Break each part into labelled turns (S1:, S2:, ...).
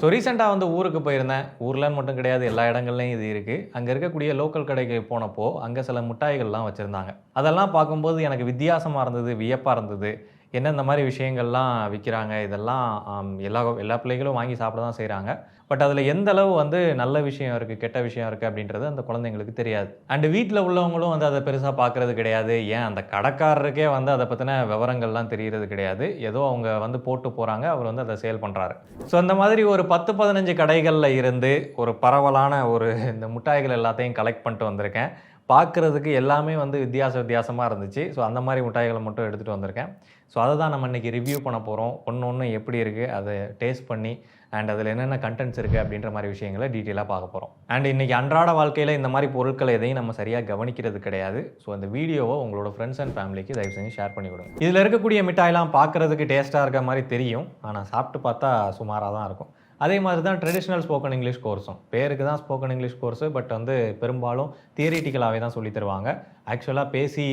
S1: So ரீசெண்டாக வந்து ஊருக்கு போயிருந்தேன். ஊர்லன்னு மட்டும் கிடையாது எல்லா இடங்கள்லையும் இது இருக்குது அங்கே இருக்கக்கூடிய லோக்கல் கடைக்கு போனப்போ அங்கே சில மிட்டாய்கள்லாம் வச்சுருந்தாங்க. அதெல்லாம் பார்க்கும்போது எனக்கு வித்தியாசமாக இருந்தது வியப்பாக இருந்தது. என்ன இந்த மாதிரி விஷயங்கள்லாம் விற்கிறாங்க இதெல்லாம் எல்லா எல்லா பிள்ளைகளும் வாங்கி சாப்பிட தான் செய்கிறாங்க பட் அதில் எந்த அளவு வந்து நல்ல விஷயம் இருக்குது கெட்ட விஷயம் இருக்குது அப்படின்றது அந்த குழந்தைங்களுக்கு தெரியாது. அண்டு வீட்டில் உள்ளவங்களும் வந்து அதை பெருசாக பார்க்குறது கிடையாது. ஏன்? அந்த கடைக்காரருக்கே வந்து அதை பற்றின விவரங்கள்லாம் தெரிகிறது கிடையாது. ஏதோ அவங்க வந்து போட்டு போகிறாங்க அவர் வந்து அதை சேல் பண்ணுறாரு ஸோ அந்த மாதிரி ஒரு பத்து பதினஞ்சு கடைகளில் இருந்து ஒரு பரவலான ஒரு இந்த மிட்டாய்கள் எல்லாத்தையும் கலெக்ட் பண்ணிட்டு வந்திருக்கேன். பார்க்குறதுக்கு எல்லாமே வந்து வித்தியாச வித்தியாசமாக இருந்துச்சு. ஸோ அந்த மாதிரி மிட்டாய்களை மட்டும் எடுத்துகிட்டு வந்திருக்கேன். ஸோ அதை தான் நம்ம இன்றைக்கி ரிவ்யூ பண்ண போகிறோம் ஒன்று ஒன்று எப்படி இருக்குது அதை டேஸ்ட் பண்ணி அண்ட் அதில் என்னென்ன கண்டென்ட்ஸ் இருக்குது அப்படின்ற மாதிரி விஷயங்களை டீட்டெயிலாக பார்க்க போகிறோம் அண்ட் இன்றைக்கி அன்றாட வாழ்க்கையில் இந்த மாதிரி பொருட்கள் எதையும் நம்ம சரியாக கவனிக்கிறது கிடையாது. ஸோ அந்த வீடியோவை உங்களோட ஃப்ரெண்ட்ஸ் அண்ட் ஃபேமிலிக்கு தயவு செஞ்சு ஷேர் பண்ணி கொடுங்க இதில் இருக்கக்கூடிய மிட்டாய்லாம் பார்க்குறதுக்கு டேஸ்ட்டாக இருக்க மாதிரி தெரியும். ஆனால் சாப்பிட்டு பார்த்தா சுமாராக தான் இருக்கும். அதே மாதிரி தான் ட்ரெடிஷ்னல் ஸ்போக்கன் இங்கிலீஷ் கோர்ஸும் பேருக்கு தான் ஸ்போக்கன் இங்கிலீஷ் கோர்ஸு பட் வந்து பெரும்பாலும் தியரிட்டிக்கலாகவே தான் சொல்லித் தருவாங்க. ஆக்சுவலாக பேசி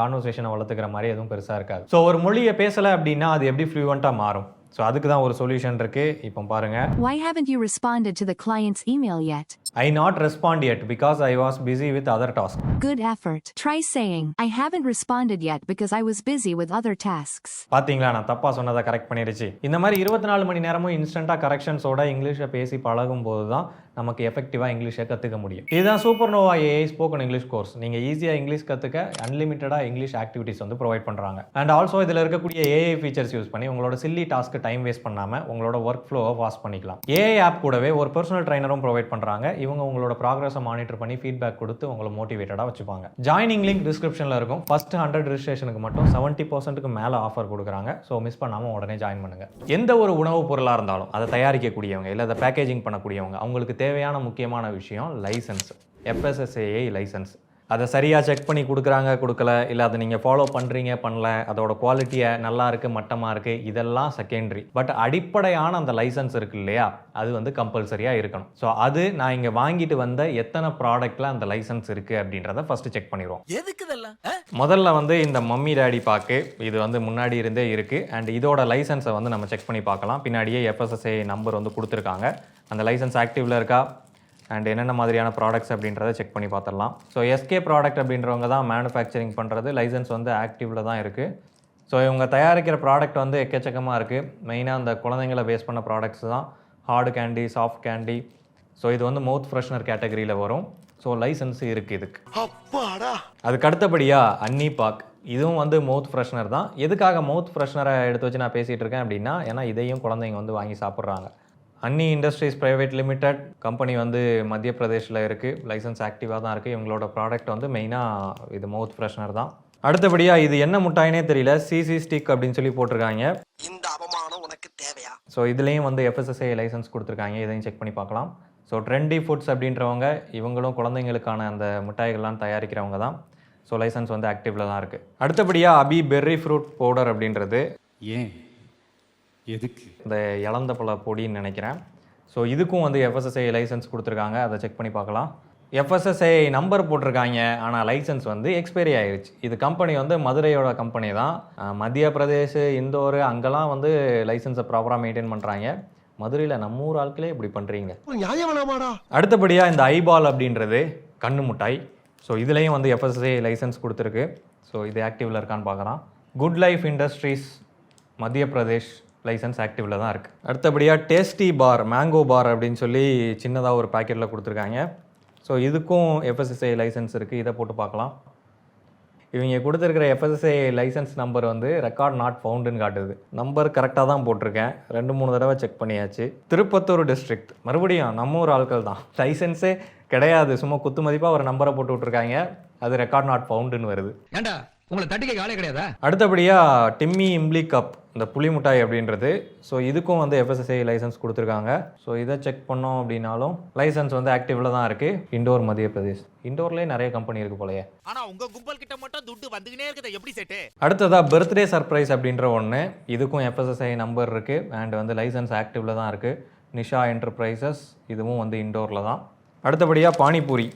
S1: கான்வர்சேஷனை வளர்த்துக்கிற மாதிரி எதுவும் பெருசாக இருக்காது. ஸோ ஒரு மொழியை பேசலை அப்படின்னா அது எப்படி ஃப்ளூவெண்ட்டாக மாறும்? ஸோ அதுக்கு தான் ஒரு சொல்யூஷன் இருக்குது இப்போ பாருங்கள்
S2: Why haven't you responded to the client's email yet?
S1: I not respond yet because I was busy with other task
S2: Good effort. Try saying, I haven't responded yet because I was busy with other tasks.
S1: பாத்தீங்களா? நான் தப்பா சொன்னதை correct பண்ணிடுச்சு. இந்த மாதிரி இருபத்தி நாலு மணி நேரமும் இன்ஸ்டன்ட்டாக கரெக்ஷன்ஸோட இங்கிலீஷை பேசி பழகும் போது தான் நமக்கு எஃபெக்டிவாக இங்கிலீஷை கற்றுக்க முடியும். இதுதான் super Nova AI spoken English course நீங்கள் ஈஸியாக இங்கிலீஷ் கற்றுக்க அன்லிமிட்டடாக இங்கிலீஷ் ஆக்டிவிட்டிஸ் வந்து ப்ரொவைட் பண்ணுறாங்க அண்ட் ஆல்சோ இதில் இருக்கக்கூடிய ஏஐ ஃபீச்சர்ஸ் யூஸ் பண்ணி உங்களோட சில்லி டாஸ்க்கு டைம் வேஸ்ட் பண்ணாமல் உங்களோட ஒர்க் ஃப்ளோவை ஃபாஸ்ட் பண்ணிக்கலாம் ஏஐ ஆப் கூடவே ஒரு பர்சனல் ட்ரைனரும் ப்ரொவைட் பண்ணுறாங்க இவங்க உங்களோட ப்ராக்ரஸை மானிட்டர் பண்ணி ஃபீட்பேக் கொடுத்து உங்களை மோட்டிவேட்டடாக வச்சுப்பாங்க. ஜாயினிங் லிங்க் டிஸ்கிரிப்ஷனில் இருக்கும். ஃபர்ஸ்ட் ஹண்ட்ரட் ரிஜிஸ்ட்ரேஷனுக்கு மட்டும் செவன்ட்டி பர்சன்ட்டுக்கு மேலே ஆஃபர் கொடுக்குறாங்க. ஸோ மிஸ் பண்ணாமல் உடனே ஜாயின் பண்ணுங்கள் எந்த ஒரு உணவுப் பொருளாக இருந்தாலும் அதை தயாரிக்கக்கூடியவங்க இல்லை அதை பேக்கேஜிங் பண்ணக்கூடியவங்க அவங்களுக்கு தேவையான முக்கியமான விஷயம் லைசன்ஸ் எஃப்எஸ்எஸ்ஏஐ லைசன்ஸ் அதை சரியாக செக் பண்ணி கொடுக்குறாங்க கொடுக்கல இல்லை அதை நீங்கள் ஃபாலோ பண்ணுறீங்க பண்ணல அதோட குவாலிட்டியை நல்லா இருக்குது மட்டமாக இருக்குது இதெல்லாம் செகண்டரி பட் அடிப்படையான அந்த லைசன்ஸ் இருக்கு இல்லையா அது வந்து கம்பல்சரியாக இருக்கணும். ஸோ அது நான் இங்கே வாங்கிட்டு வந்த எத்தனை ப்ராடக்ட்டில் அந்த லைசன்ஸ் இருக்குது அப்படின்றத ஃபஸ்ட்டு செக் பண்ணிடுவோம்.
S3: எதுக்கு இதெல்லாம்?
S1: முதல்ல வந்து இந்த மம்மி டேடி பாக்கு இது வந்து முன்னாடி இருந்தே இருக்குது அண்ட் இதோட லைசன்ஸை வந்து நம்ம செக் பண்ணி பார்க்கலாம். பின்னாடியே எஃப்எஸ்எஸ்ஐ நம்பர் வந்து கொடுத்துருக்காங்க. அந்த லைசன்ஸ் ஆக்டிவில் இருக்கா? அண்ட் என்னென்ன மாதிரியான ப்ராடக்ட்ஸ் அப்படின்றத செக் பண்ணி பார்த்துடலாம். ஸோ எஸ்கே ப்ராடக்ட் அப்படின்றவங்க தான் மேனுஃபேக்சரிங் பண்ணுறது லைசன்ஸ் வந்து ஆக்டிவில் தான் இருக்குது ஸோ இவங்க தயாரிக்கிற ப்ராடக்ட் வந்து எக்கச்சக்கமாக இருக்குது மெயினாக அந்த குழந்தைங்களை பேஸ் பண்ண ப்ராடக்ட்ஸ் தான். Hard candy soft candy so இது வந்து மவுத் ஃப்ரெஷ்னர் கேட்டகரியில் வரும். ஸோ லைசன்ஸ் இருக்குது இதுக்கு. அதுக்கு அடுத்தபடியாக அன்னி பாக் இதுவும் வந்து மவுத் ஃப்ரெஷ்னர் தான். எதுக்காக மவுத் ஃப்ரெஷ்னரை எடுத்து வச்சு நான் பேசிகிட்டு இருக்கேன் அப்படின்னா ஏன்னா இதையும் குழந்தைங்க வந்து வாங்கி சாப்பிட்றாங்க. Annie industries private limited company வந்து மத்திய பிரதேஷில் இருக்குது லைசன்ஸ் ஆக்டிவாக தான் இருக்குது இவங்களோட ப்ராடக்ட் வந்து மெயினாக இது மவுத் ஃப்ரெஷ்னர் தான். அடுத்தபடியாக இது என்ன முட்டாயினே தெரியல. சிசி ஸ்டிக் அப்படின்னு சொல்லி போட்டிருக்காங்க.
S3: இந்த அவமானம் உனக்கு தேவையா?
S1: ஸோ இதுலேயும் வந்து எஃப்எஸ்எஸ்ஐ லைசன்ஸ் கொடுத்துருக்காங்க. இதையும் செக் பண்ணி பார்க்கலாம். ஸோ ட்ரெண்டி ஃபுட்ஸ் அப்படின்றவங்க இவங்களும் குழந்தைங்களுக்கான அந்த மிட்டாய்கள்லாம் தயாரிக்கிறவங்க தான். ஸோ லைசன்ஸ் வந்து ஆக்டிவில் தான் இருக்குது அடுத்தபடியாக அபி பெர்ரி ஃப்ரூட் பவுடர் அப்படின்றது.
S4: ஏன்? எதுக்கு?
S1: இந்த இளந்த பழ பொடின்னு நினைக்கிறேன். ஸோ இதுக்கும் வந்து எஃப்எஸ்எஸ்ஐ லைசன்ஸ் கொடுத்துருக்காங்க. அதை செக் பண்ணி பார்க்கலாம். எஃப்எஸ்எஸ்ஐ நம்பர் போட்டிருக்காங்க. ஆனால் லைசன்ஸ் வந்து எக்ஸ்பைரி ஆயிருச்சு. இது கம்பெனி வந்து மதுரையோட கம்பெனி தான். மத்திய பிரதேஷ் இந்தோர் அங்கெல்லாம் வந்து லைசன்ஸை ப்ராப்பராக மெயின்டைன் பண்ணுறாங்க மதுரையில் நம்ம ஊர் ஆட்களே இப்படி பண்ணுறீங்க அடுத்தபடியாக இந்த ஐபால் அப்படின்றது கண்ணு முட்டாய். ஸோ இதுலேயும் வந்து எஃப்எஸ்எஸ்ஐ லைசன்ஸ் கொடுத்துருக்கு. ஸோ இது ஆக்டிவில் இருக்கான்னு பார்க்கலாம். குட் லைஃப் இண்டஸ்ட்ரீஸ் மத்திய பிரதேஷ் லைசன்ஸ் ஆக்டிவில் தான் இருக்குது அடுத்தபடியாக டேஸ்டி பார் மேங்கோ பார் அப்படின்னு சொல்லி சின்னதாக ஒரு பாக்கெட்டில் கொடுத்துருக்காங்க. ஸோ இதுக்கும் எஃப்எஸ்எஸ்ஐ லைசன்ஸ் இருக்குது இதை போட்டு பார்க்கலாம். இவங்க கொடுத்துருக்கிற எஃப்எஸ்எஸ்ஐ லைசன்ஸ் நம்பர் வந்து ரெக்கார்ட் நாட் ஃபவுண்டுன்னு காட்டுது. நம்பர் கரெக்டாக தான் போட்டிருக்கேன். ரெண்டு மூணு தடவை செக் பண்ணியாச்சு. திருப்பத்தூர் டிஸ்ட்ரிக்ட் மறுபடியும் நம்ம ஊர் ஆட்கள் தான். லைசன்ஸே கிடையாது. சும்மா குத்து மதிப்பாக ஒரு நம்பரை போட்டு விட்ருக்காங்க அது ரெக்கார்ட் நாட் ஃபவுண்டுன்னு வருது.
S5: ஏண்டா? உங்களை தட்டிக்க ஆளே கிடையாதா?
S1: அடுத்தபடியாக டிம்மி இம்லி கப் இந்த புளி மிட்டாய் அப்படின்றது. ஸோ இதுக்கும் வந்து எஃப்எஸ்எஸ்ஐ லைசன்ஸ் கொடுத்துருக்காங்க. ஸோ இதை செக் பண்ணோம் அப்படின்னாலும் லைசன்ஸ் வந்து ஆக்டிவில் தான் இருக்குது இண்டோர் மத்திய பிரதேஷ் இண்டோர்லேயே நிறைய கம்பெனி இருக்குது போலயே.
S6: ஆனா உங்க கும்பல் கிட்ட மட்டும் துட்டு வந்துகினே இருக்குது. எப்படி செட்டு
S1: அடுத்ததாக பர்த்டே சர்ப்ரைஸ் அப்படின்ற ஒன்று இதுக்கும் எஃப்எஸ்எஸ்ஐ நம்பர் இருக்குது அண்ட் வந்து லைசன்ஸ் ஆக்டிவில் தான் இருக்குது நிஷா என்டர்பிரைசஸ் இதுவும் வந்து இண்டோரில் தான். அடுத்தபடியாக பானிபூரி.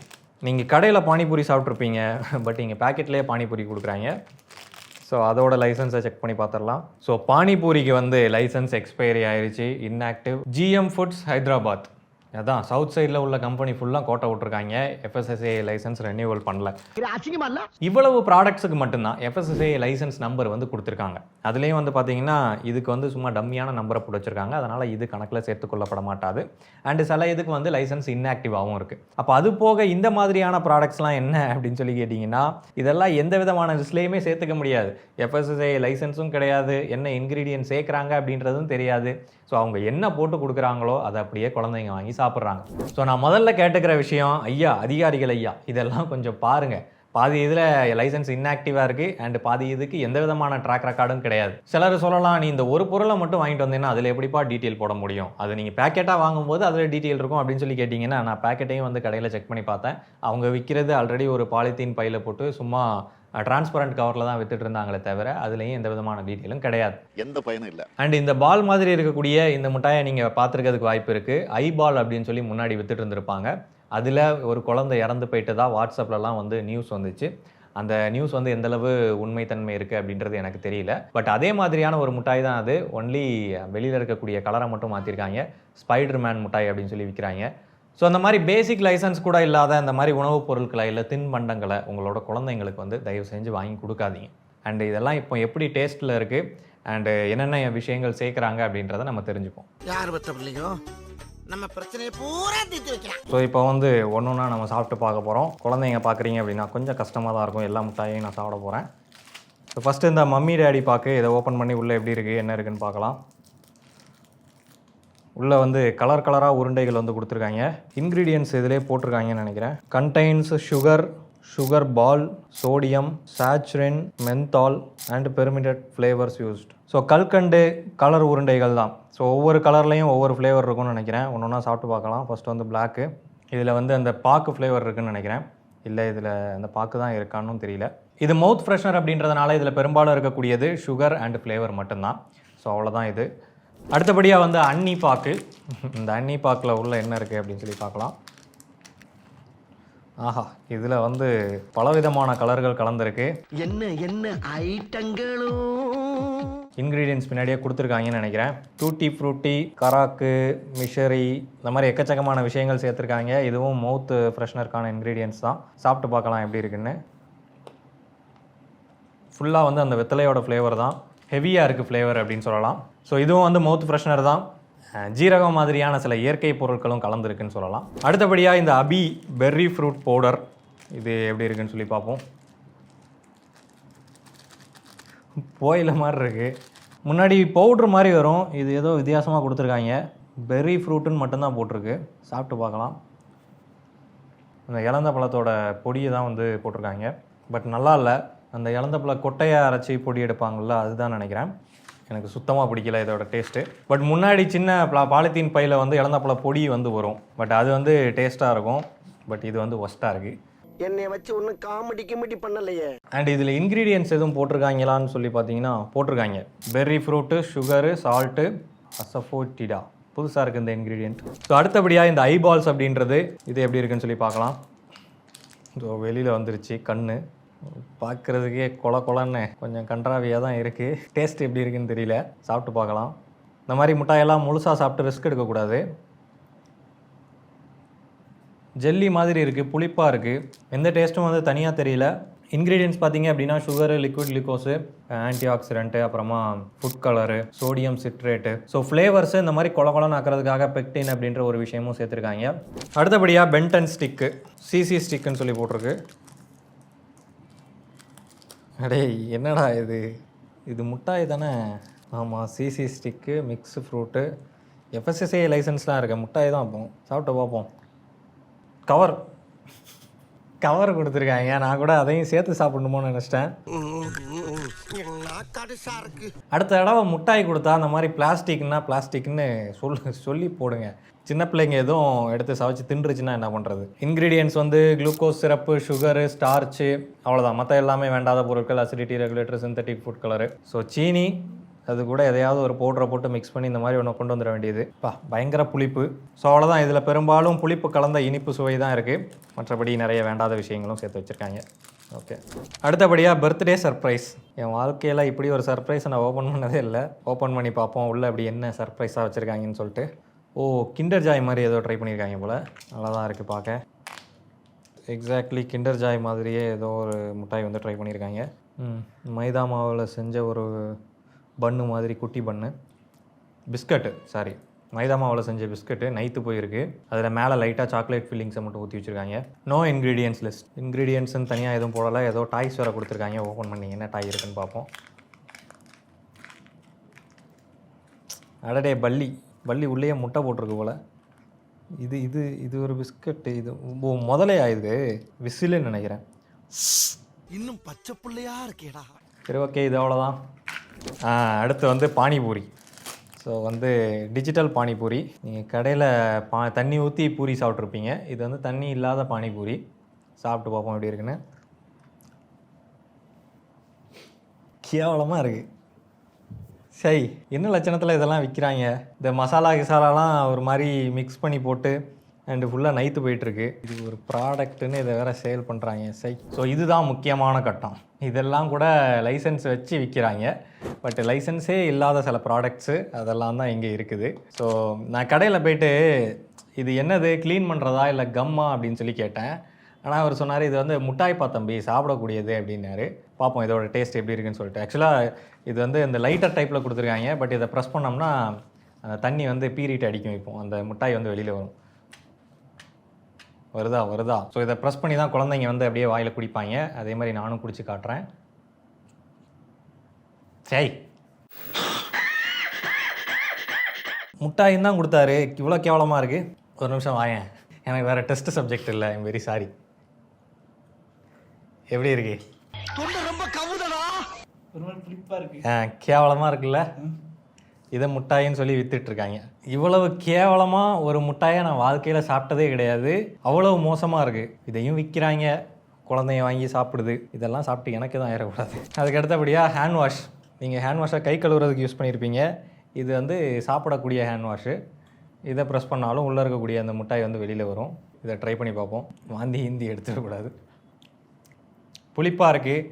S1: நீங்கள் கடையில் பானிபூரி சாப்பிட்ருப்பீங்க பட் இங்கே பேக்கெட்லேயே பானிபூரி கொடுக்குறாங்க. ஸோ அதோட லைசன்ஸை செக் பண்ணி பார்த்துடலாம் ஸோ பானிபூரிக்கு வந்து லைசன்ஸ் எக்ஸ்பைரி ஆயிடுச்சு இன்ஆக்டிவ் ஜிஎம் ஃபுட்ஸ் ஹைதராபாத் அதான் சவுத் சைடில் உள்ள கம்பெனி ஃபுல்லாக கோட்டை விட்ருக்காங்க எஃப்எஸ்எஸ்ஏ லைசன்ஸ் ரெனியூவல் பண்ணல. இவ்வளவு ப்ராடக்ட்ஸுக்கு மட்டும்தான் எஃப்எஸ்எஸ்ஏ லைசன்ஸ் நம்பர் வந்து கொடுத்துருக்காங்க. அதுலேயும் வந்து பார்த்தீங்கன்னா இதுக்கு வந்து சும்மா டம்மியான நம்பரை பிடிச்சிருக்காங்க அதனால் இது கணக்கில் சேர்த்துக்கொள்ளப்பட மாட்டாது. அண்டு சில இதுக்கு வந்து லைசன்ஸ் இன்ஆக்டிவாகவும் இருக்குது அப்போ அது போக இந்த மாதிரியான ப்ராடக்ட்ஸ்லாம் என்ன அப்படின்னு சொல்லி கேட்டிங்கன்னா இதெல்லாம் எந்த விதமான லிஸ்ட்லேயுமே சேர்த்துக்க முடியாது. எஃப்எஸ்எஸ்ஏ லைசன்ஸும் கிடையாது. என்ன இன்க்ரீடியன்ட் சேர்க்குறாங்க அப்படின்றதும் தெரியாது. ஸோ அவங்க என்ன போட்டு கொடுக்குறாங்களோ அதை அப்படியே குழந்தைங்க வாங்கி சாப்பிட்றாங்க. ஸோ நான் முதல்ல கேட்டுக்கிற விஷயம் ஐயா அதிகாரிகள் ஐயா இதெல்லாம் கொஞ்சம் பாருங்கள் பாதி இதில் லைசன்ஸ் இன்ஆக்டிவாக இருக்குது அண்ட் பாதி இதுக்கு எந்த விதமான ட்ராக் ரெக்கார்டும் கிடையாது. சிலர் சொல்லலாம் நீ இந்த ஒரு பொருளை மட்டும் வாங்கிட்டு வந்தீங்கன்னா அதில் எப்படிப்பா டீட்டெயில் போட முடியும்? அது நீங்கள் பேக்கெட்டாக வாங்கும்போது அதில் டீட்டெயில் இருக்கும் அப்படின்னு சொல்லி கேட்டிங்கன்னா நான் பேக்கெட்டையும் வந்து கடையில் செக் பண்ணி பார்த்தேன். அவங்க விற்கிறது ஆல்ரெடி ஒரு பாலித்தீன் பையில் போட்டு சும்மா டிரான்ஸ்பரண்ட் கவரில் தான் வித்துட்டு இருந்தாங்களே தவிர அதுலேயும் எந்த விதமான டீட்டெயிலும் கிடையாது.
S7: எந்த பயனும் இல்லை.
S1: அண்ட் இந்த பால் மாதிரி இருக்கக்கூடிய இந்த மிட்டாயை நீங்கள் பார்த்துருக்கிறதுக்கு வாய்ப்பு இருக்குது ஐ பால் அப்படின்னு சொல்லி முன்னாடி வித்துட்டு இருந்திருப்பாங்க. அதில் ஒரு குழந்தை இறந்து போயிட்டதா வாட்ஸ்அப்லலாம் வந்து நியூஸ் வந்துச்சு. அந்த நியூஸ் வந்து எந்த அளவு உண்மைத்தன்மை இருக்குது அப்படின்றது எனக்கு தெரியல. பட் அதே மாதிரியான ஒரு மிட்டாய் தான் அது. ஒன்லி வெளியில் இருக்கக்கூடிய கலரை மட்டும் மாற்றிருக்காங்க ஸ்பைடர் மேன் மிட்டாய் அப்படின்னு சொல்லி விற்கிறாங்க ஸோ அந்த மாதிரி பேசிக் லைசன்ஸ் கூட இல்லாத அந்த மாதிரி உணவுப் பொருட்களை இல்லை தின்பண்டங்களை உங்களோட குழந்தைங்களுக்கு வந்து தயவு செஞ்சு வாங்கி கொடுக்காதீங்க. அண்ட் இதெல்லாம் இப்போ எப்படி டேஸ்ட்டில் இருக்குது அண்டு என்னென்ன விஷயங்கள் சேர்க்குறாங்க அப்படின்றத நம்ம தெரிஞ்சுப்போம்.
S3: யார் பத்த பிள்ளைங்க நம்ம பிரச்சனையை பூரா தீர்த்து வைக்கலாம்.
S1: ஸோ இப்போ வந்து ஒன்று ஒன்றா நம்ம சாப்பிட்டு பார்க்க போகிறோம் குழந்தைங்க பார்க்குறீங்க அப்படின்னா கொஞ்சம் கஷ்டமாக தான் இருக்கும். எல்லா மிட்டாயையும் நான் சாப்பிட போகிறேன் ஸோ ஃபஸ்ட்டு இந்த மம்மி டேடி பாக்கு இதை ஓப்பன் பண்ணி உள்ளே எப்படி இருக்குது என்ன இருக்குன்னு பார்க்கலாம். உள்ளே வந்து கலர் கலராக உருண்டைகள் வந்து கொடுத்துருக்காங்க. இன்க்ரீடியன்ஸ் இதிலே போட்டிருக்காங்கன்னு நினைக்கிறேன். Contains sugar sugar ball sodium saccharin menthol and permitted flavours used so Kalkandu colour உருண்டைகள் தான். ஸோ ஒவ்வொரு கலர்லேயும் ஒவ்வொரு ஃப்ளேவர் இருக்கும்னு நினைக்கிறேன். ஒன்று ஒன்றா சாப்பிட்டு பார்க்கலாம். ஃபஸ்ட்டு வந்து பிளாக்கு இதில் வந்து அந்த பாக்கு ஃப்ளேவர் இருக்குன்னு நினைக்கிறேன். இல்லை இதில் அந்த பாக்கு தான் இருக்கான்னு தெரியல. இது மவுத் ஃப்ரெஷ்னர் அப்படின்றதுனால இதில் பெரும்பாலும் இருக்கக்கூடியது சுகர் அண்ட் ஃப்ளேவர் மட்டும்தான். ஸோ அவ்வளோதான் இது. அடுத்தபடியாக வந்து அன்னி பாக்கு. இந்த அன்னி பாக்கில் உள்ள என்ன இருக்குது அப்படின்னு சொல்லி பார்க்கலாம். ஆஹா இதில் வந்து பலவிதமான கலர்கள் கலந்துருக்கு.
S3: என்ன என்ன ஐட்டங்களும்
S1: இன்க்ரீடியன்ஸ் பின்னாடியே கொடுத்துருக்காங்கன்னு நினைக்கிறேன். டூட்டி ஃப்ரூட்டி கராக்கு மிஷரி இந்த மாதிரி எக்கச்சக்கமான விஷயங்கள் சேர்த்துருக்காங்க. இதுவும் மவுத் ஃப்ரெஷ்னருக்கான இன்க்ரீடியன்ஸ் தான். சாப்பிட்டு பார்க்கலாம் எப்படி இருக்குன்னு. ஃபுல்லாக வந்து அந்த வெத்தலையோட ஃப்ளேவர் தான். ஹெவியாக இருக்குது ஃப்ளேவர் அப்படின்னு சொல்லலாம். ஸோ இதுவும் வந்து மவுத் ஃப்ரெஷ்னர் தான். ஜீரகம் மாதிரியான சில இயற்கை பொருட்களும் கலந்துருக்குன்னு சொல்லலாம். அடுத்தபடியாக இந்த அபி பெர்ரி ஃப்ரூட் பவுடர் இது எப்படி இருக்குன்னு சொல்லி பார்ப்போம். போயில மாதிரி இருக்குது முன்னாடி பவுட்ரு மாதிரி வரும். இது ஏதோ வித்தியாசமாக கொடுத்துருக்காங்க. பெர்ரி ஃப்ரூட்டுன்னு மட்டும்தான் போட்டிருக்கு. சாப்பிட்டு பார்க்கலாம். அந்த இலந்த பழத்தோட பொடியை தான் வந்து போட்டிருக்காங்க. பட் நல்லா இல்லை. அந்த இலந்த பழ கொட்டையை அரைச்சி பொடி எடுப்பாங்கள்ல அதுதான் நினைக்கிறேன். எனக்கு சுத்தமாக பிடிக்கல இதோட டேஸ்ட்டு பட் முன்னாடி சின்ன பா- பாலித்தீன் பையில் வந்து இலந்த பழ பொடி வந்து வரும். பட் அது வந்து டேஸ்ட்டாக இருக்கும். பட் இது வந்து ஒஸ்ட்டாக இருக்குது
S3: என்னைய வச்சு ஒன்னும் காமெடி கிமெடி பண்ணலையே.
S1: அண்ட் இதில் இன்க்ரீடியன்ஸ் எதுவும் போட்டிருக்காங்களான்னு சொல்லி பார்த்தீங்கன்னா போட்டிருக்காங்க. Berry fruit sugar salt asafoetida புதுசாக இருக்குது இந்த இன்க்ரீடியன்ட் ஸோ அடுத்தபடியாக இந்த ஐபால்ஸ் அப்படின்றது இது எப்படி இருக்குன்னு சொல்லி பார்க்கலாம். ஸோ வெளியில் வந்துருச்சு கண்ணு. பார்க்குறதுக்கே கொல கொலன்னு கொஞ்சம் கன்றாவியாக தான் இருக்குது டேஸ்ட் எப்படி இருக்குன்னு தெரியல. சாப்பிட்டு பார்க்கலாம். இந்த மாதிரி மிட்டாயெல்லாம் முழுசாக சாப்பிட்டு ரிஸ்க் எடுக்கக்கூடாது. ஜெல்லி மாதிரி இருக்குது புளிப்பாக இருக்குது எந்த டேஸ்ட்டும் வந்து தனியாக தெரியல. இன்க்ரீடியன்ஸ் பார்த்தீங்க அப்படின்னா sugar liquid glucose antioxidant அப்புறமா food colour sodium citrate so flavours இந்த மாதிரி கொல கொலன்னு ஆக்கிறதுக்காக பெக்டின் அப்படின்ற ஒரு விஷயமும் சேர்த்துருக்காங்க. அடுத்தபடியாக பென்டன் ஸ்டிக்கு சிசி ஸ்டிக்குன்னு சொல்லி போட்டிருக்கு. அடே என்னடா இது? இது முட்டாய் தானே? ஆமாம் CC stick mix fruit FSSAI லைசன்ஸ்லாம் இருக்கு. முட்டாய் தான் அப்போ. சாப்பிட்டு பார்ப்போம். கவர் கவர் கொடுத்துருக்காங்க. நான் கூட அதையும் சேர்த்து சாப்பிடணுமோன்னு நினச்சிட்டேன். அடுத்த தடவை மிட்டாய் கொடுத்தா அந்த மாதிரி பிளாஸ்டிக்னா பிளாஸ்டிக்னு சொல் சொல்லி போடுங்க. சின்ன பிள்ளைங்க எதுவும் எடுத்து சவைச்சு தின்றுச்சுன்னா என்ன பண்ணுறது இன்க்ரீடியன்ஸ் வந்து குளுக்கோஸ் சிரப்பு சுகரு ஸ்டார்ச்சு அவ்வளோதான் மற்ற எல்லாமே வேண்டாத பொருட்கள் acidity regulator synthetic food colour so சீனி அது கூட எதையாவது ஒரு பவுடரை போட்டு மிக்ஸ் பண்ணி இந்த மாதிரி ஒன்று கொண்டு வந்துட வேண்டியது. பா பயங்கர புளிப்பு. ஸோ அவ்வளோதான் இதில் பெரும்பாலும் புளிப்பு கலந்த இனிப்பு சுவை தான் இருக்குது மற்றபடி நிறைய வேண்டாத விஷயங்களும் சேர்த்து வச்சுருக்காங்க. ஓகே. அடுத்தபடியாக பர்த்டே சர்ப்ரைஸ் என் வாழ்க்கையில் இப்படி ஒரு சர்ப்ரைஸை நான் ஓப்பன் பண்ணதே இல்லை. ஓப்பன் பண்ணி பார்ப்போம் உள்ளே அப்படி என்ன சர்ப்ரைஸாக வச்சுருக்காங்கன்னு சொல்லிட்டு. ஓ கிண்டர் ஜாய் மாதிரி ஏதோ ட்ரை பண்ணியிருக்காங்க போல். நல்லா தான் இருக்குது பார்க்க. எக்ஸாக்ட்லி கிண்டர் ஜாய் மாதிரியே ஏதோ ஒரு மிட்டாய் வந்து ட்ரை பண்ணியிருக்காங்க ம், மைதா மாவில் செஞ்ச ஒரு பன்னு மாதிரி குட்டி பன்னு பிஸ்கட்டு சாரி மைதா மாவில் செஞ்ச பிஸ்கட்டு நைத்து போயிருக்கு. அதில் மேலே லைட்டாக சாக்லேட் ஃபில்லிங்ஸை மட்டும் ஊற்றி வச்சுருக்காங்க. நோ இன்க்ரீடியன்ஸ் லிஸ்ட் இன்க்ரீடியன்ஸ்னு தனியாக எதுவும் போடலை. ஏதோ டாய்ஸ் வேறு கொடுத்துருக்காங்க. ஓப்பன் பண்ணி என்ன டாய் இருக்குன்னு பார்ப்போம். அடடே பல்லி. பல்லி உள்ளேயே முட்டை போட்டிருக்கு போல். இது இது இது ஒரு பிஸ்கட்டு. இது ஓ முதலையா இது விசிலுன்னு நினைக்கிறேன்.
S3: இன்னும் பச்சை புள்ளையா இருக்கேடா.
S1: சரி ஓகே இது அவ்வளோதான் அடுத்து வந்து பானிபூரி. ஸோ வந்து டிஜிட்டல் பானிபூரி. நீங்கள் கடையில் பா தண்ணி ஊற்றி பூரி சாப்பிட்ருப்பீங்க இது வந்து தண்ணி இல்லாத பானிபூரி. சாப்பிட்டு பார்ப்போம் எப்படி இருக்குன்னு. கேவலமாக இருக்குது சரி என்ன லட்சணத்தில் இதெல்லாம் விற்கிறாங்க இந்த மசாலா கிசாலாலாம் ஒரு மாதிரி மிக்ஸ் பண்ணி போட்டு அண்டு ஃபுல்லாக நைத்து போயிட்டுருக்கு. இது ஒரு ப்ராடக்ட்டுன்னு இதை வேறு சேல் பண்ணுறாங்க சை ஸோ இதுதான் முக்கியமான கட்டம். இதெல்லாம் கூட லைசன்ஸ் வச்சு விற்கிறாங்க பட் லைசன்ஸே இல்லாத சில ப்ராடக்ட்ஸு அதெல்லாம் தான் இங்கே இருக்குது. ஸோ நான் கடையில் போயிட்டு இது என்னது? க்ளீன் பண்ணுறதா இல்லை கம்மா அப்படின்னு சொல்லி கேட்டேன். ஆனால் அவர் சொன்னார் இது வந்து முட்டாய்ப்பா தம்பி சாப்பிடக்கூடியது அப்படின்னாரு. பார்ப்போம் இதோட டேஸ்ட் எப்படி இருக்குன்னு சொல்லிட்டு. ஆக்சுவலாக இது வந்து இந்த லைட்டர் டைப்பில் கொடுத்துருக்காங்க. பட் இதை ப்ரெஸ் பண்ணோம்னா அந்த தண்ணி வந்து பீரிட்டு அடிக்கும் இப்போ. அந்த மிட்டாய் வந்து வெளியில் வரும். வருதா வருதா. ஸோ இதை ப்ரெஸ் பண்ணி தான் குழந்தைங்க வந்து அப்படியே வாயில் குடிப்பாங்க. அதே மாதிரி நானும் குடிச்சு காட்டுறேன். சரி. முட்டாயும் தான் கொடுத்தாரு. இவ்வளோ கேவலமாக இருக்குது ஒரு நிமிஷம் வாயேன். எனக்கு வேறு டெஸ்ட் சப்ஜெக்ட் இல்லை. ஐம் வெரி சாரி எப்படி இருக்கு?
S3: ரொம்ப கவுதடா.
S1: ஆ கேவலமாக இருக்குல்ல? இதை முட்டாயின்னு சொல்லி வித்துட்ருக்காங்க. இவ்வளவு கேவலமாக ஒரு முட்டாயை நான் வாழ்க்கையில் சாப்பிட்டதே கிடையாது. அவ்வளவு மோசமாக இருக்குது இதையும் விற்கிறாங்க குழந்தைய வாங்கி சாப்பிடுது. இதெல்லாம் சாப்பிட்டு எனக்கு தான் ஏறக்கூடாது. அதுக்கு அடுத்தபடியாக ஹேண்ட் வாஷ் நீங்கள் ஹேண்ட் வாஷை கை கழுவுறதுக்கு யூஸ் பண்ணியிருப்பீங்க இது வந்து சாப்பிடக்கூடிய ஹேண்ட் வாஷு இதை ப்ரெஸ் பண்ணாலும் உள்ளே இருக்கக்கூடிய அந்த முட்டாய் வந்து வெளியில் வரும். இதை ட்ரை பண்ணி பார்ப்போம். வாந்தி ஹிந்தி எடுத்துடக்கூடாது. புளிப்பாக இருக்குது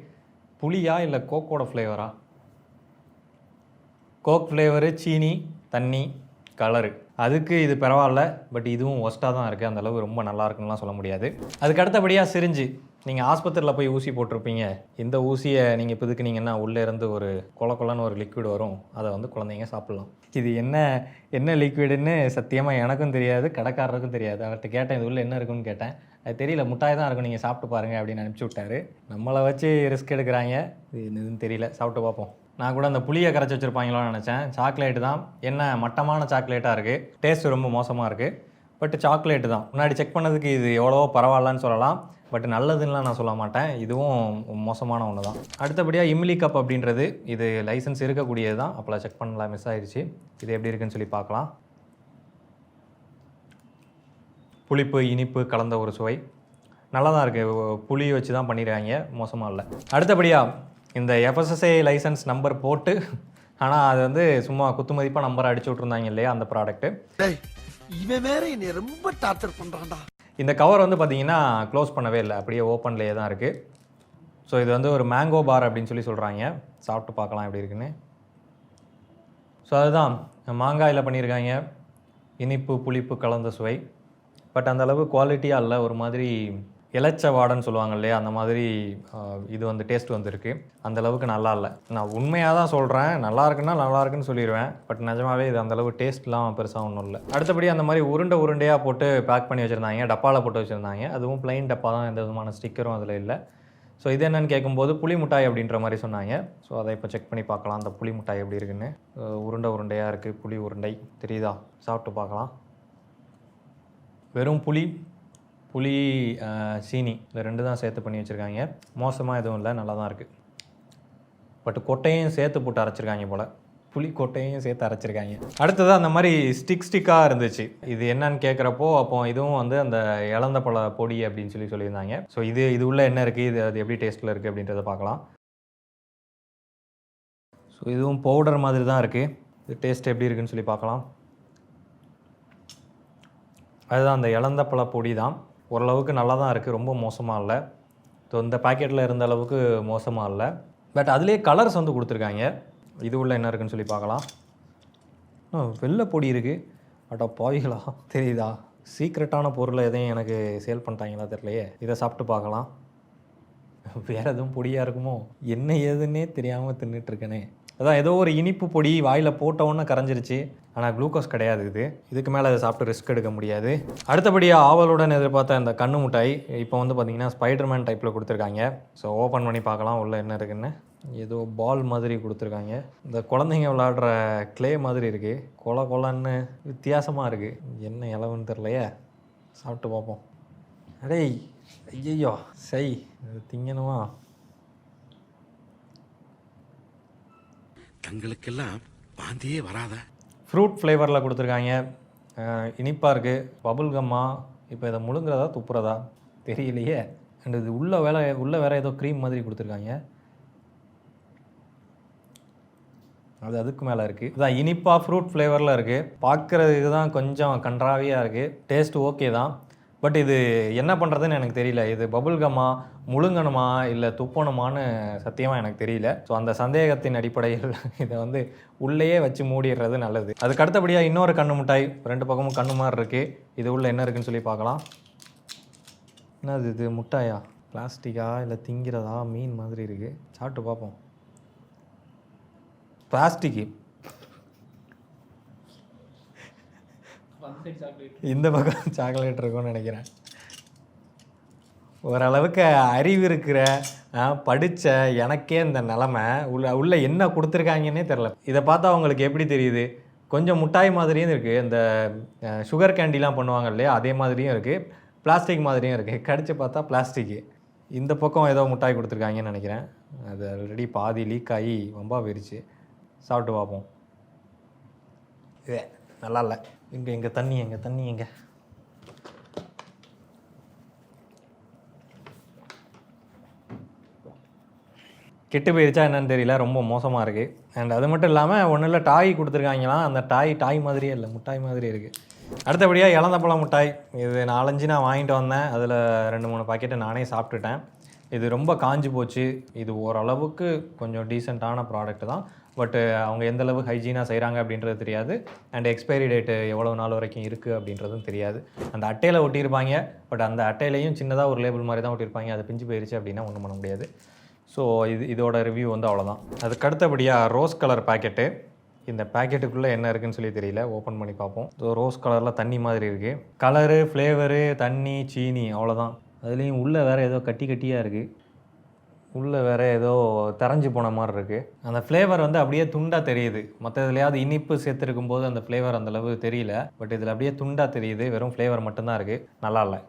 S1: புளியா இல்லை கோக்கோட ஃப்ளேவரா கோக் ஃப்ளேவரு சீனி தண்ணி கலரு அதுக்கு இது பரவாயில்ல பட் இதுவும் ஒஸ்ட்டாக தான் இருக்குது அந்தளவு ரொம்ப நல்லா இருக்குன்னுலாம் சொல்ல முடியாது. அதுக்கு அடுத்தபடியாக சிரிஞ்சு நீங்கள் ஆஸ்பத்திரியில் போய் ஊசி போட்டிருப்பீங்க. இந்த ஊசியை நீங்கள் பிதுக்குனீங்கன்னா உள்ளே இருந்து ஒரு கொல கொலன்னு ஒரு லிக்விட் வரும். அதை வந்து குழந்தைங்க சாப்பிட்லாம். இது என்ன என்ன லிக்விடுன்னு சத்தியமாக எனக்கும் தெரியாது கடைக்காரருக்கும் தெரியாது. அவர்கிட்ட கேட்டேன் இது உள்ளே என்ன இருக்குன்னு கேட்டேன். அது தெரியல முட்டாய் தான் இருக்கும். நீங்கள் சாப்பிட்டு பாருங்க அப்படின்னு அனுப்பிச்சி விட்டாரு. நம்மளை வச்சு ரிஸ்க் எடுக்கிறாங்க. இது என்னதுன்னு தெரியல. சாப்பிட்டு பார்ப்போம். நான் கூட அந்த புளியை கரைச்சி வச்சுருப்பாங்களோன்னு நினச்சேன். சாக்லேட்டு தான். என்ன மட்டமான சாக்லேட்டாக இருக்குது டேஸ்ட் ரொம்ப மோசமாக இருக்குது பட் சாக்லேட்டு தான். முன்னாடி செக் பண்ணதுக்கு இது எவ்வளவோ பரவாயில்லன்னு சொல்லலாம். பட் நல்லதுன்னுலாம் நான் சொல்ல மாட்டேன். இதுவும் மோசமான ஒன்று தான். அடுத்தபடியாக இம்லி கப் அப்படின்றது இது லைசன்ஸ் இருக்கக்கூடியது தான். அப்போலாம் செக் பண்ணலாம் மிஸ் ஆயிடுச்சு இது எப்படி இருக்குன்னு சொல்லி பார்க்கலாம். புளிப்பு இனிப்பு கலந்த ஒரு சுவை. நல்லா தான் இருக்குது புளி வச்சு தான் பண்ணிடுறாங்க மோசமாக இல்லை. அடுத்தபடியாக இந்த எஃப்எஸ்எஸ்ஐ லைசன்ஸ் நம்பர் போட்டு ஆனால் அது வந்து சும்மா குத்துமதிப்பாக நம்பர் அடிச்சு விட்ருந்தாங்க இல்லையா அந்த ப்ராடக்ட்டு
S3: இவன் வேற என்னை ரொம்ப டார்ச்சர் பண்றான்டா.
S1: இந்த கவர் வந்து பார்த்தீங்கன்னா க்ளோஸ் பண்ணவே இல்லை. அப்படியே ஓப்பன்லேயே தான் இருக்குது ஸோ இது வந்து ஒரு மேங்கோ பார் அப்படின்னு சொல்லி சொல்கிறாங்க சாப்பிட்டு பார்க்கலாம் எப்படி இருக்குன்னு. ஸோ அதுதான். மாங்காயில் பண்ணியிருக்காங்க. இனிப்பு புளிப்பு கலந்த சுவை. பட் அந்த அளவு குவாலிட்டியாக இல்லை. ஒரு மாதிரி இலச்சவாடன்னு சொல்லுவாங்க இல்லையா? அந்த மாதிரி இது வந்து டேஸ்ட் வந்திருக்கு. அந்த அளவுக்கு நல்லா இல்லை. நான் உண்மையாக தான் சொல்கிறேன் நல்லா இருக்குன்னா நல்லா இருக்குன்னு சொல்லிடுவேன் பட் நிஜமாவே இது அந்த அளவு டேஸ்ட்லாம் பெருசாக ஒன்றும் இல்லை. அடுத்தபடி அந்த மாதிரி உருண்டை உருண்டையாக போட்டு பேக் பண்ணி வச்சுருந்தாங்க. டப்பாவில் போட்டு வச்சுருந்தாங்க. அதுவும் பிளைன் டப்பா தான். எந்த விதமான ஸ்டிக்கரும் அதில் இல்லை. ஸோ இது என்னன்னு கேட்கும்போது புளி மிட்டாய் அப்படின்ற மாதிரி சொன்னாங்க. ஸோ அதை இப்போ செக் பண்ணி பார்க்கலாம். அந்த புளி மிட்டாய் எப்படி இருக்குன்னு. உருண்டை உருண்டையாக இருக்குது புளி உருண்டை. தெரியுதா? சாப்பிட்டு பார்க்கலாம். வெறும் புளி புளி சீனி இந்த ரெண்டு தான் சேர்த்து பண்ணி வச்சுருக்காங்க. மோசமாக எதுவும் இல்லை நல்லா தான் இருக்குது பட் கொட்டையும் சேர்த்து போட்டு அரைச்சிருக்காங்க போல். புளி கொட்டையும் சேர்த்து அரைச்சிருக்காங்க. அடுத்தது அந்த மாதிரி ஸ்டிக் ஸ்டிக்காக இருந்துச்சு. இது என்னன்னு கேட்குறப்போ அப்போ இதுவும் வந்து அந்த இழந்த பழ பொடி அப்படின்னு சொல்லி சொல்லியிருந்தாங்க. ஸோ இது இது உள்ள என்ன இருக்குது இது அது எப்படி டேஸ்ட்டில் இருக்குது அப்படின்றத பார்க்கலாம். ஸோ இதுவும் பவுடர் மாதிரி தான் இருக்குது இது டேஸ்ட் எப்படி இருக்குன்னு சொல்லி பார்க்கலாம். அதுதான் அந்த இழந்த பழ பொடி தான். ஓரளவுக்கு நல்லா தான் இருக்குது ரொம்ப மோசமாக இல்லை. ஸோ இந்த பாக்கெட்டில் இருந்த அளவுக்கு மோசமாக இல்லை. பட் அதுலேயே கலர்ஸ் வந்து கொடுத்துருக்காங்க. இது உள்ள என்ன இருக்குன்னு சொல்லி பார்க்கலாம். ஆ, வெள்ளை பொடி இருக்குது அடா பாவிகளா. தெரியுதா? சீக்ரெட்டான பொருளை எதையும் எனக்கு சேல் பண்ணிட்டாங்களா தெரியலையே. இதை சாப்பிட்டு பார்க்கலாம். வேறு எதுவும் பொடியாக இருக்குமோ? என்ன ஏதுன்னே தெரியாமல் தின்னுட்டு இருக்கேனே. அதான் ஏதோ ஒரு இனிப்பு பொடி வாயில் போட்ட உடனே கரைஞ்சிருச்சு. ஆனால் குளுக்கோஸ் கிடையாது இது. இதுக்கு மேலே அதை சாப்பிட்டு ரிஸ்க் எடுக்க முடியாது. அடுத்தபடியாக ஆவலுடன் எதிர்பார்த்த இந்த கண்ணு மிட்டாய் இப்போ வந்து பார்த்தீங்கன்னா ஸ்பைடர்மேன் டைப்பில் கொடுத்துருக்காங்க. ஸோ ஓப்பன் பண்ணி பார்க்கலாம் உள்ளே என்ன இருக்குன்னு. ஏதோ பால் மாதிரி கொடுத்துருக்காங்க. இந்த குழந்தைங்க விளாடுற க்ளே மாதிரி இருக்குது கொல கொலன்னு வித்தியாசமாக இருக்குது என்ன இலவுன்னு தெரிலையே சாப்பிட்டு பார்ப்போம். அடேய் ஐயோ சை திங்கணுமா?
S3: தங்களுக்கெல்லாம் வாந்தியே வராத.
S1: ஃப்ரூட் ஃப்ளேவரில் கொடுத்துருக்காங்க. இனிப்பாக இருக்குது பபுள் கம்மா இப்போ இதை முழுங்குறதா துப்புறதா? தெரியலையே. அண்ட் இது உள்ள வேலை உள்ள வேற ஏதோ க்ரீம் மாதிரி கொடுத்துருக்காங்க. அது அதுக்கு மேலே இருக்குது இதான் இனிப்பாக ஃப்ரூட் ஃப்ளேவரில் இருக்குது பார்க்குறதுக்கு தான் கொஞ்சம் கன்றாவியாக இருக்குது டேஸ்ட் ஓகே தான். பட் இது என்ன பண்ணுறதுன்னு எனக்கு தெரியல. இது பபுல்கமா முழுங்கணுமா இல்லை துப்பணுமான்னு சத்தியமாக எனக்கு தெரியல. ஸோ அந்த சந்தேகத்தின் அடிப்படையில் இதை வந்து உள்ளேயே வச்சு மூடிடுறது நல்லது. அதுக்கு அடுத்தபடியாக இன்னொரு கண்ணு மிட்டாய் ரெண்டு பக்கமும் கண்ணு மாதிரி இருக்குது இது உள்ளே என்ன இருக்குன்னு சொல்லி பார்க்கலாம். என்னது இது முட்டாயா? பிளாஸ்டிக்கா? இல்லை திங்கிறதா? மீன் மாதிரி இருக்குது சாப்பிட்டு பார்ப்போம். பிளாஸ்டிக்கு. இந்த பக்கம் சாக்லேட் இருக்கும்னு நினைக்கிறேன். ஓரளவுக்கு அறிவு இருக்கிற படித்த எனக்கே இந்த நிலமை. உள்ள உள்ளே என்ன கொடுத்துருக்காங்கன்னே தெரில இதை பார்த்தா அவங்களுக்கு எப்படி தெரியுது? கொஞ்சம் முட்டாய் மாதிரியும் இருக்குது இந்த சுகர் கேண்டிலாம் பண்ணுவாங்க இல்லையா? அதே மாதிரியும் இருக்குது பிளாஸ்டிக் மாதிரியும் இருக்குது கடிச்சு பார்த்தா பிளாஸ்டிக்கு இந்த பக்கம் ஏதோ முட்டாய் கொடுத்துருக்காங்கன்னு நினைக்கிறேன். அது ஆல்ரெடி பாதி லீக் ஆகி ரொம்ப போயிடுச்சு சாப்பிட்டு பார்ப்போம். இதே நல்லா இல்லை. இங்கே எங்கே தண்ணி எங்கே தண்ணி எங்கே கெட்டு போயிருச்சா என்னன்னு தெரியல ரொம்ப மோசமாக இருக்குது அண்ட் அது மட்டும் இல்லாமல் ஒன்றும் இல்லை டாய் கொடுத்துருக்காங்களாம். அந்த டாய் டாய் மாதிரியே இல்லை முட்டாய் மாதிரி இருக்குது அடுத்தபடியாக இளந்தப்பழம் முட்டாய். இது நாலஞ்சு நான் வாங்கிட்டு வந்தேன். அதில் ரெண்டு மூணு பாக்கெட்டு நானே சாப்பிட்டுட்டேன். இது ரொம்ப காஞ்சி போச்சு. இது ஓரளவுக்கு கொஞ்சம் டீசெண்டான ப்ராடக்ட் தான். பட் அவங்க எந்த அளவு ஹைஜீனாக செய்கிறாங்க அப்படின்றது தெரியாது. அண்ட் எக்ஸ்பைரி டேட்டு எவ்வளோ நாள் வரைக்கும் இருக்குது அப்படின்றதும் தெரியாது. அந்த அட்டையில் ஒட்டியிருப்பாங்க. பட் அந்த அட்டையிலையும் சின்னதாக ஒரு லேபிள் மாதிரி தான் ஒட்டியிருப்பாங்க. அது பிஞ்சு போயிருச்சு அப்படின்னா ஒன்றும் பண்ண முடியாது. ஸோ இது இதோட ரிவ்யூ வந்து அவ்வளோதான் அதுக்கு அடுத்தபடியாக ரோஸ் கலர் பாக்கெட்டு இந்த பாக்கெட்டுக்குள்ளே என்ன இருக்குன்னு சொல்லி தெரியல. ஓப்பன் பண்ணி பார்ப்போம். ஸோ ரோஸ் கலரில் தண்ணி மாதிரி இருக்குது கலரு ஃப்ளேவரு தண்ணி சீனி அவ்வளோதான் அதுலேயும் உள்ளே வேறு ஏதோ கட்டி கட்டியாக இருக்குது உள்ளே வேற ஏதோ தரைஞ்சு போன மாதிரி இருக்குது அந்த ஃப்ளேவர் வந்து அப்படியே துண்டாக தெரியுது. மற்ற இதுலையாவது இனிப்பு சேர்த்துருக்கும் போது அந்த ஃப்ளேவர் அந்தளவு தெரியல. பட் இதில் அப்படியே துண்டாக தெரியுது. வெறும் ஃப்ளேவர் மட்டும்தான் இருக்குது நல்லா இல்லை.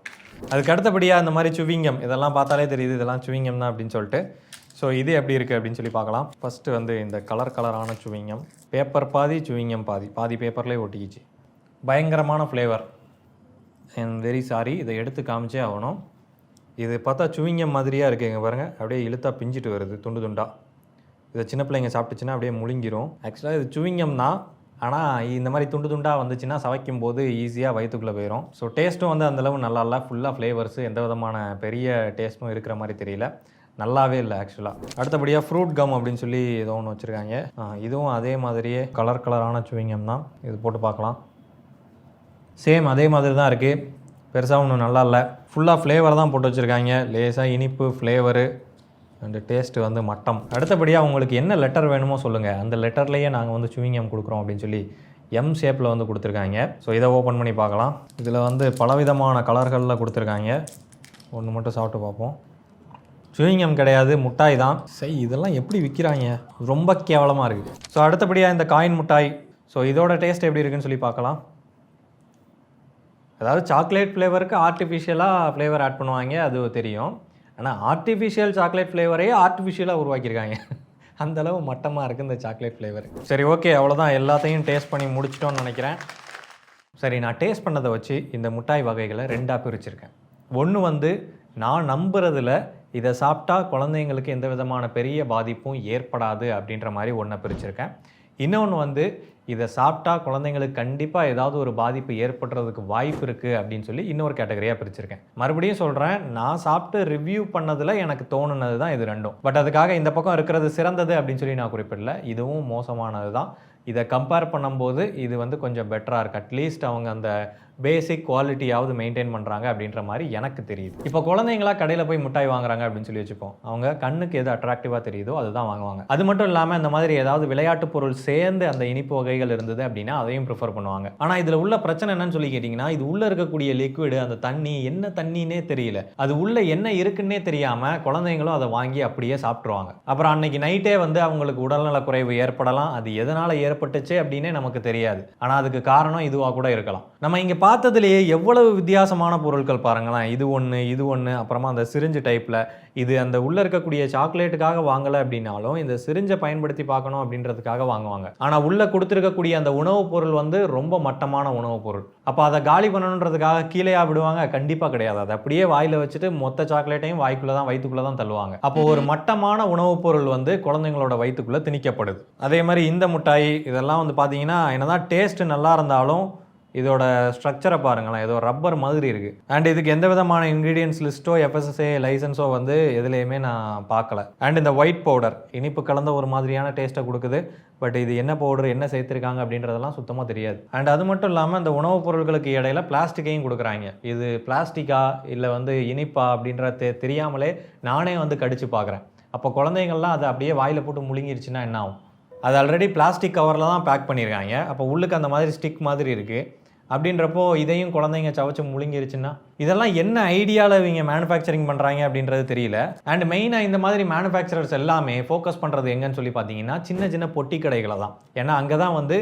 S1: அதுக்கு அடுத்தபடியாக அந்த மாதிரி சுவிங்கம் இதெல்லாம் பார்த்தாலே தெரியுது. இதெல்லாம் சுவிங்கம் தான் அப்படின்னு சொல்லிட்டு. ஸோ இது எப்படி இருக்குது அப்படின்னு சொல்லி பார்க்கலாம். ஃபஸ்ட்டு வந்து இந்த கலர் கலரான சுவிங்கம் பேப்பர் பாதி சுவிங்கம் பாதி. பாதி பேப்பர்லேயே ஒட்டிக்கிச்சு. பயங்கரமான flavour I and very sorry இதை எடுத்து காமிச்சே ஆகணும். இது பார்த்தா சுவிங்கம் மாதிரியாக இருக்குது இங்கே பாருங்கள் அப்படியே இழுத்தா பிஞ்சிட்டு வருது துண்டு துண்டாக இதை சின்ன பிள்ளைங்க சாப்பிட்டுச்சுன்னா அப்படியே முழுங்கிரும். ஆக்சுவலாக இது சுவிங்கம் தான் ஆனால் இந்த மாதிரி துண்டு துண்டாக வந்துச்சுன்னா சவைக்கும் போது ஈஸியாக வயிற்றுக்குள்ளே போயிடும் ஸோ டேஸ்ட்டும் வந்து அந்தளவு நல்லா இல்லை. ஃபுல்லாக ஃப்ளேவர்ஸு எந்த விதமான பெரிய டேஸ்ட்டும் இருக்கிற மாதிரி தெரியல. நல்லாவே இல்லை ஆக்சுவலாக அடுத்தபடியாக ஃப்ரூட் கம் அப்படின்னு சொல்லி ஏதோ ஒன்று வச்சுருக்காங்க. இதுவும் அதே மாதிரியே கலர் கலரான சுவிங்கம் தான் இது போட்டு பார்க்கலாம். சேம் அதே மாதிரி தான் இருக்குது பெருசாக ஒன்றும் நல்லா இல்லை. ஃபுல்லாக ஃப்ளேவர் தான் போட்டு வச்சுருக்காங்க. லேசாக இனிப்பு ஃப்ளேவரு அண்டு டேஸ்ட்டு வந்து மட்டம். அடுத்தபடியாக உங்களுக்கு என்ன லெட்டர் வேணுமோ சொல்லுங்கள் அந்த லெட்டர்லேயே நாங்கள் வந்து சுவிங்கம் கொடுக்குறோம் அப்படின்னு சொல்லி எம் ஷேப்பில் வந்து கொடுத்துருக்காங்க. ஸோ இதை ஓப்பன் பண்ணி பார்க்கலாம். இதில் வந்து பலவிதமான கலர்களில் கொடுத்துருக்காங்க. ஒன்று மட்டும் சாப்பிட்டு பார்ப்போம். சுவிங்கம் கிடையாது. முட்டாய் தான். சரி இதெல்லாம் எப்படி விற்கிறாங்க ரொம்ப கேவலமாக இருக்குது ஸோ அடுத்தபடியாக இந்த காயின் முட்டாய். ஸோ இதோட டேஸ்ட் எப்படி இருக்குன்னு சொல்லி பார்க்கலாம். அதாவது சாக்லேட் ஃப்ளேவருக்கு ஆர்டிஃபிஷியலாக ஃப்ளேவர் ஆட் பண்ணுவாங்க அது தெரியும். ஆனால் ஆர்டிஃபிஷியல் சாக்லேட் ஃப்ளேவரையே ஆர்டிஃபிஷியலாக உருவாக்கியிருக்காங்க. அந்தளவு மட்டமாக இருக்குது இந்த சாக்லேட் ஃப்ளேவர் சரி ஓகே அவ்வளோதான் எல்லாத்தையும் டேஸ்ட் பண்ணி முடிச்சிட்டோன்னு நினைக்கிறேன். சரி நான் டேஸ்ட் பண்ணதை வச்சு இந்த மிட்டாய் வகைகளை ரெண்டாக பிரிச்சிருக்கேன். ஒன்று வந்து நான் நம்புறதுல இதை சாப்பிட்டா குழந்தைங்களுக்கு எந்த விதமான பெரிய பாதிப்பும் ஏற்படாது அப்படின்ற மாதிரி ஒன்றை பிரிச்சிருக்கேன். இன்னொன்று வந்து இதை சாப்பிட்டா குழந்தைங்களுக்கு கண்டிப்பாக ஏதாவது ஒரு பாதிப்பு ஏற்படுறதுக்கு வாய்ப்பு இருக்குது அப்படின்னு சொல்லி இன்னொரு கேட்டகரியாக பிரிச்சிருக்கேன். மறுபடியும் சொல்கிறேன் நான் சாப்பிட்டு ரிவ்யூ பண்ணதில் எனக்கு தோணுனது தான் இது ரெண்டும். பட் அதுக்காக இந்த பக்கம் இருக்கிறது சிறந்தது அப்படின்னு சொல்லி நான் குறிப்பிடல. இதுவும் மோசமானது தான் இதை கம்பேர் பண்ணும்போது இது வந்து கொஞ்சம் பெட்டராக இருக்குது அட்லீஸ்ட் அவங்க அந்த பேசிக் குவாலிட்டியாவது மெயின்டைன் பண்ணுறாங்க அப்படின்ற மாதிரி எனக்கு தெரியுது. இப்போ குழந்தைங்களா கடையில் போய் மிட்டாய் வாங்குறாங்க அப்படின்னு சொல்லி வச்சுப்போம் அவங்க கண்ணுக்கு எது அட்ராக்டிவாக தெரியுதோ அதுதான் வாங்குவாங்க. அது மட்டும் இல்லாமல் இந்த மாதிரி ஏதாவது விளையாட்டு பொருள் சேர்ந்து அந்த இனிப்பு வகைகள் இருந்தது அப்படின்னா அதையும் ப்ரிஃபர் பண்ணுவாங்க. ஆனால் இதில் உள்ள பிரச்சனை என்னன்னு சொல்லி கேட்டிங்கன்னா இது உள்ளே இருக்கக்கூடிய லிக்விடு அந்த தண்ணி என்ன தண்ணினே தெரியல. அது உள்ள என்ன இருக்குன்னே தெரியாமல் குழந்தைங்களும் அதை வாங்கி அப்படியே சாப்பிட்ருவாங்க அப்புறம் அன்னைக்கு நைட்டே வந்து அவங்களுக்கு உடல்நல குறைவு ஏற்படலாம். அது எதனால் ஏற்பட்டுச்சு அப்படின்னே நமக்கு தெரியாது. ஆனால் அதுக்கு காரணம் இதுவாக கூட இருக்கலாம். நம்ம இங்கே பார்த்ததுலேயே எவ்வளவு வித்தியாசமான பொருட்கள் பாருங்களேன். இது ஒன்று இது ஒன்று அப்புறமா அந்த சிரிஞ்சு டைப்பில் இது அந்த உள்ளே இருக்கக்கூடிய சாக்லேட்டுக்காக வாங்கலை அப்படின்னாலும் இந்த சிரிஞ்சை பயன்படுத்தி பார்க்கணும் அப்படின்றதுக்காக வாங்குவாங்க. ஆனால் உள்ளே கொடுத்துருக்கக்கூடிய அந்த உணவுப் பொருள் வந்து ரொம்ப மட்டமான உணவுப் பொருள். அப்போ அதை காலி பண்ணணுன்றதுக்காக கீழேயா விடுவாங்க? கண்டிப்பாக கிடையாது. அதை அப்படியே வாயில் வச்சுட்டு மொத்த சாக்லேட்டையும் வாய்க்குள்ளே தான் வயிற்றுக்குள்ளே தான் தள்ளுவாங்க. அப்போ ஒரு மட்டமான உணவுப் பொருள் வந்து குழந்தைங்களோட வயிற்றுக்குள்ளே திணிக்கப்படுது. அதே மாதிரி இந்த மிட்டாய் இதெல்லாம் வந்து பார்த்தீங்கன்னா என்னதான் டேஸ்ட் நல்லா இருந்தாலும் இதோட ஸ்ட்ரக்சரை பாருங்களேன். ஏதோ ரப்பர் மாதிரி இருக்குது அண்ட் இதுக்கு எந்த விதமான இன்க்ரீடியன்ஸ் லிஸ்ட்டோ எஃப்எஸ்எஸ்ஏ லைசன்ஸோ வந்து எதுலேயுமே நான் பார்க்கல. அண்ட் இந்த ஒயிட் பவுடர் இனிப்பு கலந்த ஒரு மாதிரியான டேஸ்ட்டை கொடுக்குது. பட் இது என்ன பவுடர் என்ன சேர்த்துருக்காங்க அப்படின்றதெல்லாம் சுத்தமாக தெரியாது. அண்ட் அது மட்டும் இல்லாமல் இந்த உணவுப் பொருட்களுக்கு இடையில பிளாஸ்டிக்கையும் கொடுக்குறாங்க. இது பிளாஸ்டிக்கா இல்லை வந்து இனிப்பா அப்படின்ற தெ தெரியாமலே நானே வந்து கடிச்சு பார்க்குறேன். அப்போ குழந்தைங்கள்லாம் அதை அப்படியே வாயில் போட்டு முழுங்கிருச்சுன்னா என்ன ஆகும்? அது ஆல்ரெடி பிளாஸ்டிக் கவரில் தான் பேக் பண்ணியிருக்காங்க அப்போ உள்ளுக்கு அந்த மாதிரி ஸ்டிக் மாதிரி இருக்குது அப்படின்றப்போ இதையும் குழந்தைங்க சவச்சு முழுங்கிருச்சுன்னா இதெல்லாம் என்ன ஐடியாவில் இவங்க மேனுஃபேக்சரிங் பண்ணுறாங்க அப்படின்றது தெரியல. அண்ட் மெயினாக இந்த மாதிரி மேனுஃபேக்சரர்ஸ் எல்லாமே ஃபோக்கஸ் பண்ணுறது எங்கன்னு சொல்லி பார்த்தீங்கன்னா சின்ன சின்ன பொட்டி கடைகளை தான். ஏன்னா அங்கே தான் வந்து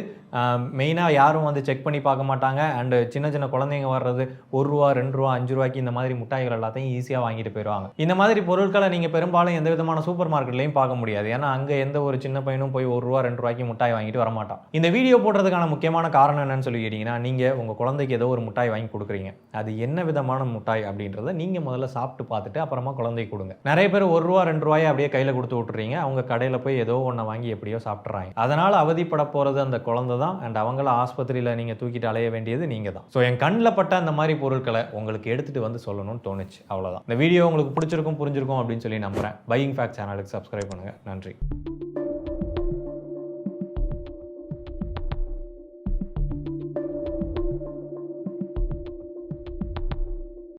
S1: மெயினாக யாரும் வந்து செக் பண்ணி பார்க்க மாட்டாங்க. அண்டு சின்ன சின்ன குழந்தைங்க வர்றது ஒரு ரூபா ரெண்டு ரூபா அஞ்சு ரூபாய்க்கு இந்த மாதிரி முட்டாய்கள் எல்லாத்தையும் ஈஸியாக வாங்கிட்டு போயிடுவாங்க இந்த மாதிரி பொருட்களை நீங்கள் பெரும்பாலும் எந்த விதமான சூப்பர் மார்க்கெட்லையும் பார்க்க முடியாது. ஏன்னா அங்கே எந்த ஒரு சின்ன பையனும் போய் ஒரு ரூபா ரெண்டு ரூபாய்க்கு முட்டாய் வாங்கிட்டு வரமாட்டான் இந்த வீடியோ போடுறதுக்கான முக்கியமான காரணம் என்னன்னு சொல்லி கேட்டிங்கன்னா நீங்கள் உங்கள் குழந்தைக்கு ஏதோ ஒரு முட்டாய் வாங்கி கொடுக்குறீங்க. அது என்ன விதமான முட்டாய் அப்படின்றத நீங்கள் முதல்ல சாப்பிட்டு பார்த்துட்டு அப்புறமா குழந்தைக்கு கொடுங்க. நிறைய பேர் ஒரு ரூபா ரெண்டு ரூபாயை அப்படியே கையில் கொடுத்து விட்டுறீங்க. அவங்க கடையில் போய் ஏதோ ஒன்றை வாங்கி எப்படியோ சாப்பிட்றாங்க அதனால் அவதிப்பட போகிறது அந்த குழந்தை தான். அண்ட் அவங்கள ஆஸ்பத்திரியில் நீங்கள் தூக்கிட்டு அலைய வேண்டியது நீங்கள் தான். ஸோ என் கண்ணில் பட்ட அந்த மாதிரி பொருட்களை உங்களுக்கு எடுத்துகிட்டு வந்து சொல்லணும்னு தோணுச்சு. அவ்வளோதான் இந்த வீடியோ உங்களுக்கு பிடிச்சிருக்கும் புரிஞ்சிருக்கும் அப்படின்னு சொல்லி நம்புகிறேன் பையிங் ஃபேக்ட் சேனலுக்கு சப்ஸ்கிரைப் பண்ணுங்கள் நன்றி.